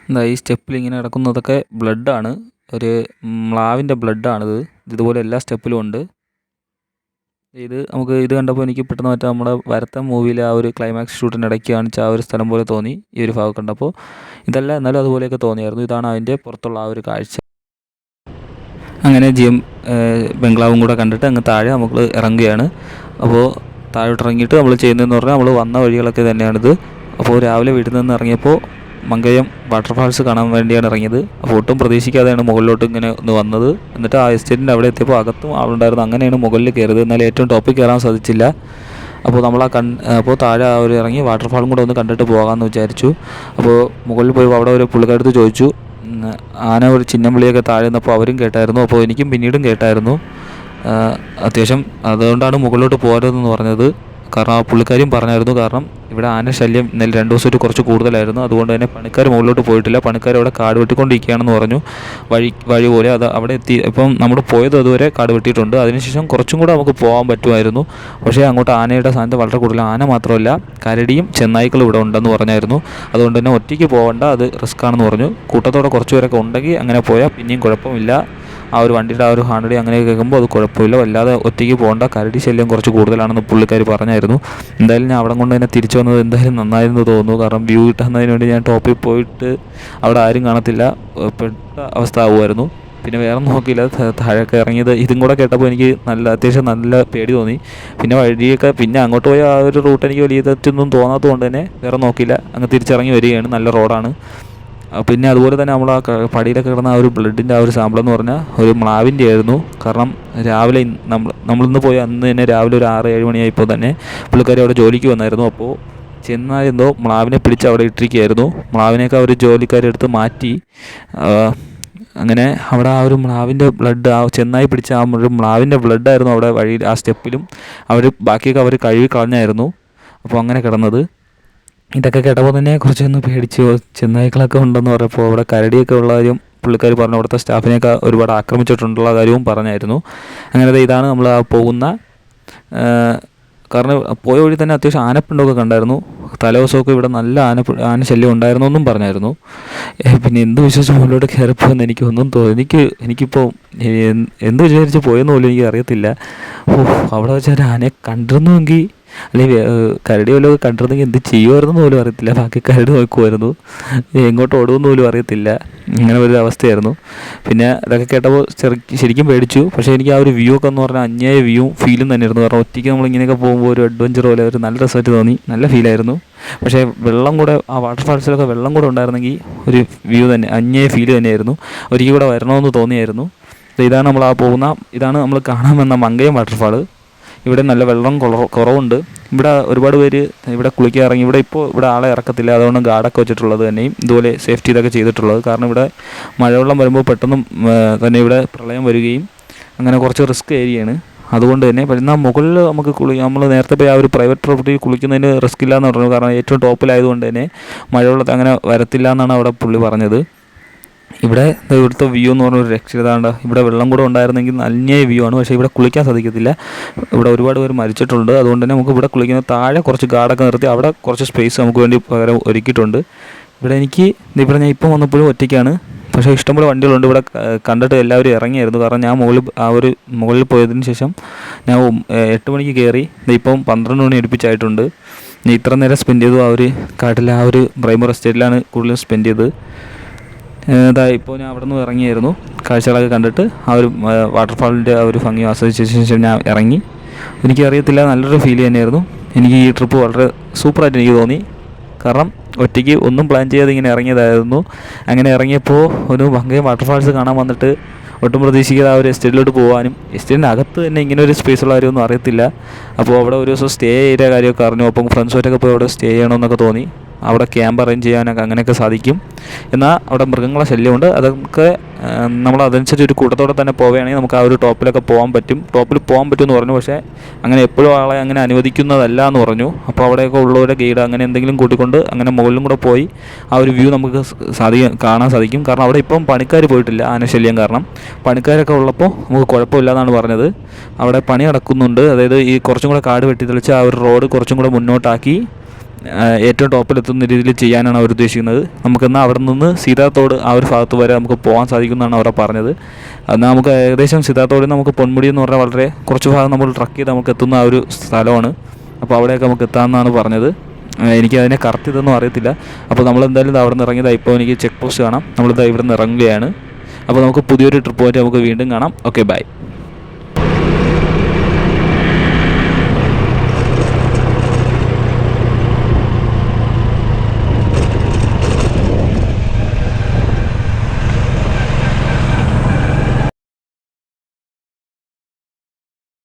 എന്താ ഈ സ്റ്റെപ്പിൽ ഇങ്ങനെ കിടക്കുന്നതൊക്കെ ബ്ലഡാണ്. ഒരു മ്ലാവിന്റെ ബ്ലഡാണിത്. ഇതുപോലെ എല്ലാ സ്റ്റെപ്പിലും ഉണ്ട്. ഇത് നമുക്ക് ഇത് കണ്ടപ്പോൾ എനിക്ക് പെട്ടെന്ന് മറ്റേ നമ്മുടെ വരത്ത മൂവിയിലെ ആ ഒരു ക്ലൈമാക്സ് ഷൂട്ടിന് ഇടയ്ക്ക് കാണിച്ച ആ ഒരു സ്ഥലം പോലെ തോന്നി ഈ ഒരു ഭാഗം കണ്ടപ്പോൾ. ഇതല്ല എന്നാലും അതുപോലെയൊക്കെ തോന്നിയായിരുന്നു. ഇതാണ് അതിന്റെ പുറത്തുള്ള ആ ഒരു കാഴ്ച. അങ്ങനെ ജിയം ബംഗ്ലാവും കൂടെ കണ്ടിട്ട് അങ്ങ് താഴെ നമ്മൾ ഇറങ്ങുകയാണ്. അപ്പോൾ താഴോട്ട് ഇറങ്ങിയിട്ട് നമ്മൾ ചെയ്യുന്നതെന്ന് പറഞ്ഞാൽ നമ്മൾ വന്ന വഴികളൊക്കെ തന്നെയാണിത്. അപ്പോൾ രാവിലെ വീട്ടിൽ നിന്ന് ഇറങ്ങിയപ്പോൾ മങ്കയം വാട്ടർഫാൾസ് കാണാൻ വേണ്ടിയാണ് ഇറങ്ങിയത്. അപ്പോൾ ഒട്ടും പ്രതീക്ഷിക്കാതെയാണ് മുകളിലോട്ട് ഇങ്ങനെ ഒന്ന് വന്നത്. എന്നിട്ട് ആ എസ്റ്റേറ്റിന്റെ അവിടെ എത്തിയപ്പോൾ അകത്തും ആളുണ്ടായിരുന്നു അങ്ങനെയാണ് മുകളിൽ കയറിയത്. എന്നാൽ ഏറ്റവും ടോപ്പിൽ കയറാൻ സാധിച്ചില്ല. അപ്പോൾ നമ്മൾ ആ കൺ അപ്പോൾ താഴെ ഒരു ഇറങ്ങി വാട്ടർഫാളും കൂടെ ഒന്ന് കണ്ടിട്ട് പോകാമെന്ന് വിചാരിച്ചു. അപ്പോൾ മുകളിൽ പോയി അവിടെ ഒരു പുള്ളിക്കാരത്ത് ചോദിച്ചു. ആന ഒരു ചിഹ്നം വിളിയൊക്കെ താഴെ നിന്നപ്പോൾ അവരും കേട്ടായിരുന്നു. അപ്പോൾ എനിക്കും പിന്നീടും കേട്ടായിരുന്നു. അത്യാവശ്യം അതുകൊണ്ടാണ് മുകളിലോട്ട് പോരുതെന്ന് പറഞ്ഞത്. കാരണം ആ പുള്ളിക്കാരിയും പറഞ്ഞായിരുന്നു. കാരണം ഇവിടെ ആന ശല്യം ഇന്നലെ രണ്ട് ദിവസമായിട്ട് കുറച്ച് കൂടുതലായിരുന്നു. അതുകൊണ്ട് തന്നെ പണിക്കാർ മുകളിലോട്ട് പോയിട്ടില്ല. പണിക്കാർ അവിടെ കാട് വെട്ടിക്കൊണ്ടിരിക്കുകയാണെന്ന് പറഞ്ഞു. വഴി വഴി പോലെ അത് അവിടെ എത്തി. ഇപ്പം നമ്മൾ പോയത് അതുവരെ കാട് വെട്ടിയിട്ടുണ്ട്. അതിനുശേഷം കുറച്ചും കൂടെ നമുക്ക് പോകാൻ പറ്റുമായിരുന്നു. പക്ഷേ അങ്ങോട്ട് ആനയുടെ സാന്നിധ്യം വളരെ കൂടുതൽ ആന മാത്രമല്ല കരടിയും ചെന്നായ്ക്കളും ഇവിടെ ഉണ്ടെന്ന് പറഞ്ഞായിരുന്നു. അതുകൊണ്ട് തന്നെ ഒറ്റയ്ക്ക് പോകണ്ട. അത് റിസ്ക് ആണെന്ന് പറഞ്ഞു. കൂട്ടത്തോടെ കുറച്ച് പേരൊക്കെ ഉണ്ടെങ്കിൽ അങ്ങനെ പോയാൽ പിന്നെയും കുഴപ്പമില്ല. ആ ഒരു വണ്ടിയുടെ ആ ഒരു ഹാൻഡടി അങ്ങനെ കേൾക്കുമ്പോൾ അത് കുഴപ്പമില്ല. വല്ലാതെ ഒറ്റയ്ക്ക് പോകേണ്ട. കരടി ശല്യം കുറച്ച് കൂടുതലാണെന്ന് പുള്ളിക്കാർ പറഞ്ഞായിരുന്നു. എന്തായാലും ഞാൻ അവിടെ കൊണ്ട് തന്നെ തിരിച്ചു വന്നത് എന്തായാലും നന്നായിരുന്നു തോന്നുന്നു. കാരണം വ്യൂ കിട്ടുന്നതിന് വേണ്ടി ഞാൻ ടോപ്പിൽ പോയിട്ട് അവിടെ ആരും കാണത്തില്ല. പെട്ട അവസ്ഥ ആവുമായിരുന്നു പിന്നെ വേറെ നോക്കിയില്ല. താഴേക്ക് ഇറങ്ങിയത് ഇതും കൂടെ കേട്ടപ്പോൾ എനിക്ക് നല്ല അത്യാവശ്യം നല്ല പേടി തോന്നി. പിന്നെ വഴിയൊക്കെ പിന്നെ അങ്ങോട്ട് പോയ ആ ഒരു റൂട്ട് എനിക്ക് വലിയ തെറ്റൊന്നും തോന്നാത്തത് കൊണ്ട് തന്നെ വേറെ നോക്കിയില്ല. അങ്ങ് തിരിച്ചിറങ്ങി വരികയാണ്. നല്ല റോഡാണ്. പിന്നെ അതുപോലെ തന്നെ നമ്മൾ ആ പടിയിലൊക്കെ കിടന്ന ആ ഒരു ബ്ലഡിന്റെ ആ ഒരു സാമ്പിൾ എന്ന് പറഞ്ഞാൽ ഒരു മ്ലാവിന്റെ ആയിരുന്നു. കാരണം രാവിലെ നമ്മൾ നമ്മളിന്ന് പോയി അന്ന് തന്നെ രാവിലെ ഒരു ആറ് ഏഴ് മണിയായപ്പോൾ തന്നെ പുള്ളിക്കാരി അവിടെ ജോലിക്ക് വന്നായിരുന്നു. അപ്പോൾ ചെന്നാൽ എന്തോ മ്ലാവിനെ പിടിച്ച് അവിടെ ഇട്ടിരിക്കുകയായിരുന്നു. മ്ലാവിനെയൊക്കെ അവർ ജോലിക്കാരെടുത്ത് മാറ്റി അങ്ങനെ അവിടെ ആ ഒരു മ്ലാവിന്റെ ബ്ലഡ് ആ ചെന്നായി പിടിച്ച ആ ഒരു മ്ലാവിന്റെ ബ്ലഡായിരുന്നു അവിടെ വഴി ആ സ്റ്റെപ്പിലും അവർ ബാക്കിയൊക്കെ അവർ കഴുകി കളഞ്ഞായിരുന്നു. അപ്പോൾ അങ്ങനെ കിടന്നത്. ഇതൊക്കെ കേട്ടപ്പോൾ തന്നെ കുറച്ചൊന്ന് പേടിച്ചു ചെന്നായ്ക്കളൊക്കെ ഉണ്ടെന്ന് പറഞ്ഞപ്പോൾ അവിടെ കരടിയൊക്കെ ഉള്ള കാര്യം പുള്ളിക്കാർ പറഞ്ഞു അവിടുത്തെ സ്റ്റാഫിനെയൊക്കെ ഒരുപാട് ആക്രമിച്ചിട്ടുള്ള കാര്യവും പറഞ്ഞായിരുന്നു. അങ്ങനെ ഇതാണ് നമ്മൾ ആ പോകുന്ന കാരണം പോയ വഴി തന്നെ അത്യാവശ്യം ആനപ്പിണ്ടൊക്കെ കണ്ടായിരുന്നു. തലേദിവസമൊക്കെ ഇവിടെ നല്ല ആന ആന ശല്യം ഉണ്ടായിരുന്നു എന്നും പറഞ്ഞായിരുന്നു. പിന്നെ എന്ത് വിശ്വസിച്ച് മുകളിലോട്ട് കയറിപ്പോയെന്ന് എനിക്ക് ഒന്നും തോന്നി എനിക്ക് എനിക്കിപ്പോൾ എന്ത് വിചാരിച്ച് പോയെന്ന് പോലും എനിക്ക് അറിയത്തില്ല. ഓ അവിടെ വെച്ച് ഒരു ആനയെ കണ്ടിരുന്നുവെങ്കിൽ അല്ലെങ്കിൽ കരടി വല്ലതും കണ്ടിരുന്നെങ്കിൽ എന്ത് ചെയ്യുമായിരുന്നു പോലും അറിയത്തില്ല. ബാക്കി കരട് നോക്കുമായിരുന്നു എങ്ങോട്ട് ഓടുമെന്ന് പോലും അറിയത്തില്ല. ഇങ്ങനെ ഒരു അവസ്ഥയായിരുന്നു. പിന്നെ അതൊക്കെ കേട്ടപ്പോൾ ശരിക്കും പേടിച്ചു. പക്ഷേ എനിക്ക് ആ ഒരു വ്യൂ ഒക്കെ എന്ന് പറഞ്ഞാൽ അന്യായ വ്യൂ ഫീലും തന്നെയായിരുന്നു. കാരണം ഒറ്റയ്ക്ക് നമ്മൾ ഇങ്ങനെയൊക്കെ പോകുമ്പോൾ ഒരു അഡ്വഞ്ചർ പോലെ ഒരു നല്ല രസമായിട്ട് തോന്നി. നല്ല ഫീലായിരുന്നു പക്ഷേ വെള്ളം കൂടെ ആ വാട്ടർഫാൾസിലൊക്കെ വെള്ളം കൂടെ ഉണ്ടായിരുന്നെങ്കിൽ ഒരു വ്യൂ തന്നെ അന്യായ ഫീൽ തന്നെയായിരുന്നു. ഒരിക്കൽ കൂടെ വരണമെന്ന് തോന്നിയായിരുന്നു. ഇതാണ് നമ്മൾ ആ പോകുന്ന ഇതാണ് നമ്മൾ കാണാൻ വന്ന മങ്കയം വാട്ടർഫാൾ ഇവിടെ നല്ല വെള്ളം കുറ- കുറവുണ്ട്. ഇവിടെ ഒരുപാട് പേര് ഇവിടെ കുളിക്കാൻ ഇറങ്ങി ഇവിടെ ഇപ്പോൾ ഇവിടെ ആളെ ഇറക്കത്തില്ല. അതുകൊണ്ട് ഗാർഡൊക്കെ വെച്ചിട്ടുള്ളത് തന്നെയും ഇതുപോലെ സേഫ്റ്റി ഇതൊക്കെ ചെയ്തിട്ടുള്ളത്. കാരണം ഇവിടെ മഴവെള്ളം വരുമ്പോൾ പെട്ടെന്ന് തന്നെ ഇവിടെ പ്രളയം വരികയും അങ്ങനെ കുറച്ച് റിസ്ക് ഏരിയയാണ്. അതുകൊണ്ട് തന്നെ എന്നാൽ മുകളിൽ നമുക്ക് കുളി നമ്മൾ നേരത്തെ പോയി ആ ഒരു പ്രൈവറ്റ് പ്രോപ്പർട്ടി കുളിക്കുന്നതിന് റിസ്ക് ഇല്ല എന്ന് പറഞ്ഞു. കാരണം ഏറ്റവും ടോപ്പിലായതുകൊണ്ട് തന്നെ മഴവെള്ളത്തെ അങ്ങനെ വരത്തില്ല എന്നാണ് അവിടെ പുള്ളി പറഞ്ഞത്. ഇവിടെ ഇവിടുത്തെ വ്യൂ എന്ന് പറഞ്ഞ ഒരു രക്ഷിതാണ്ട് ഇവിടെ വെള്ളം കൂടെ ഉണ്ടായിരുന്നെങ്കിൽ നല്ല വ്യൂ ആണ്. പക്ഷേ ഇവിടെ കുളിക്കാൻ സാധിക്കത്തില്ല. ഇവിടെ ഒരുപാട് പേര് മരിച്ചിട്ടുണ്ട്. അതുകൊണ്ട് തന്നെ നമുക്ക് ഇവിടെ കുളിക്കുന്ന താഴെ കുറച്ച് ഗാർഡൊക്കെ നിർത്തി അവിടെ കുറച്ച് സ്പേസ് നമുക്ക് വേണ്ടി പകരം ഒരുക്കിയിട്ടുണ്ട്. ഇവിടെ എനിക്ക് ഇവിടെ ഞാൻ ഇപ്പം വന്നപ്പോഴും ഒറ്റയ്ക്കാണ്. പക്ഷേ ഇഷ്ടംപോലെ വണ്ടികളുണ്ട്. ഇവിടെ കണ്ടിട്ട് എല്ലാവരും ഇറങ്ങിയായിരുന്നു. കാരണം ഞാൻ മുകളിൽ ആ ഒരു മുകളിൽ പോയതിന് ശേഷം ഞാൻ എട്ട് മണിക്ക് കയറി ഇപ്പം പന്ത്രണ്ട് മണി അടുപ്പിച്ചായിട്ടുണ്ട്. ഇത്ര നേരം സ്പെൻഡ് ചെയ്തു ആ ഒരു കാട്ടിൽ ആ ഒരു പ്രൈമർ എസ്റ്റേറ്റിലാണ് കൂടുതലും സ്പെൻഡ് ചെയ്തത്. ഇതാ ഇപ്പോൾ ഞാൻ അവിടെ നിന്ന് ഇറങ്ങിയായിരുന്നു. കാഴ്ചകളൊക്കെ കണ്ടിട്ട് ആ ഒരു വാട്ടർഫാളിന്റെ ആ ഒരു ഭംഗി ആസ്വദിച്ച ശേഷം ഞാൻ ഇറങ്ങി. എനിക്കറിയത്തില്ല നല്ലൊരു ഫീൽ തന്നെയായിരുന്നു. എനിക്ക് ഈ ട്രിപ്പ് വളരെ സൂപ്പറായിട്ട് എനിക്ക് തോന്നി. കാരണം ഒറ്റയ്ക്ക് ഒന്നും പ്ലാൻ ചെയ്യാതെ ഇങ്ങനെ ഇറങ്ങിയതായിരുന്നു. അങ്ങനെ ഇറങ്ങിയപ്പോൾ ഒരു ഭംഗിയ വാട്ടർഫാൾസ് കാണാൻ വന്നിട്ട് ഒട്ടും പ്രതീക്ഷിക്കാതെ ആ ഒരു എസ്റ്റേറ്റിലോട്ട് പോകാനും എസ്റ്റേറ്റിന്റെ അകത്ത് തന്നെ ഇങ്ങനെ ഒരു സ്പേസ് ഉള്ള കാര്യമൊന്നും അറിയത്തില്ല. അപ്പോൾ അവിടെ ഒരു ദിവസം സ്റ്റേ ചെയ്ത കാര്യമൊക്കെ അറിഞ്ഞു. അപ്പം ഫ്രണ്ട്സുമായിട്ടൊക്കെ പോയി അവിടെ സ്റ്റേ ചെയ്യണമെന്നൊക്കെ തോന്നി. അവിടെ ക്യാമ്പ് അറേഞ്ച് ചെയ്യാനൊക്കെ അങ്ങനെയൊക്കെ സാധിക്കും. എന്നാൽ അവിടെ മൃഗങ്ങളെ ശല്യമുണ്ട്. അതൊക്കെ നമ്മൾ അതനുസരിച്ച് ഒരു കൂട്ടത്തോടെ തന്നെ പോവുകയാണെങ്കിൽ നമുക്ക് ആ ഒരു ടോപ്പിലൊക്കെ പോകാൻ പറ്റും. ടോപ്പിൽ പോകാൻ പറ്റും എന്ന് പറഞ്ഞു. പക്ഷേ അങ്ങനെ എപ്പോഴും ആളെ അങ്ങനെ അനുവദിക്കുന്നതല്ല എന്ന് പറഞ്ഞു. അപ്പോൾ അവിടെയൊക്കെ ഉള്ളവരെ ഗൈഡ് അങ്ങനെ എന്തെങ്കിലും കൂട്ടിക്കൊണ്ട് അങ്ങനെ മുകളിലും കൂടെ പോയി ആ ഒരു വ്യൂ നമുക്ക് സാധിക്കും കാണാൻ സാധിക്കും. കാരണം അവിടെ ഇപ്പം പണിക്കാർ പോയിട്ടില്ല ആനശല്യം കാരണം. പണിക്കാരൊക്കെ ഉള്ളപ്പോൾ നമുക്ക് കുഴപ്പമില്ല എന്നാണ് പറഞ്ഞത്. അവിടെ പണി നടക്കുന്നുണ്ട്. അതായത് ഈ കുറച്ചും കൂടെ കാട് വെട്ടി തെളിച്ച് ആ ഒരു റോഡ് കുറച്ചും കൂടെ മുന്നോട്ടാക്കി ഏറ്റവും ടോപ്പിലെത്തുന്ന രീതിയിൽ ചെയ്യാനാണ് അവർ ഉദ്ദേശിക്കുന്നത്. നമുക്കെന്നാൽ അവിടെ നിന്ന് സീതാത്തോട് ആ ഒരു ഭാഗത്ത് വരെ നമുക്ക് പോകാൻ സാധിക്കുമെന്നാണ് അവിടെ പറഞ്ഞത്. എന്നാൽ നമുക്ക് ഏകദേശം സീതാത്തോട് നമുക്ക് പൊന്മുടി എന്ന് പറഞ്ഞാൽ വളരെ കുറച്ച് ഭാഗം നമ്മൾ ട്രക്ക് ചെയ്ത് നമുക്ക് എത്തുന്ന ആ ഒരു സ്ഥലമാണ്. അപ്പോൾ അവിടെയൊക്കെ നമുക്ക് എത്താമെന്നാണ് പറഞ്ഞത്. എനിക്ക് അതിനെ കറക്റ്റ് ഇതൊന്നും അറിയത്തില്ല. അപ്പോൾ നമ്മൾ എന്തായാലും അവിടെ നിന്ന് ഇറങ്ങിയതാണ് ഇപ്പോൾ എനിക്ക് ചെക്ക് പോസ്റ്റ് കാണാം. നമ്മളിതാ ഇവിടെ നിന്ന് ഇറങ്ങുകയാണ്. അപ്പോൾ നമുക്ക് പുതിയൊരു ട്രിപ്പ് പോയിട്ട് നമുക്ക് വീണ്ടും കാണാം. Okay bye.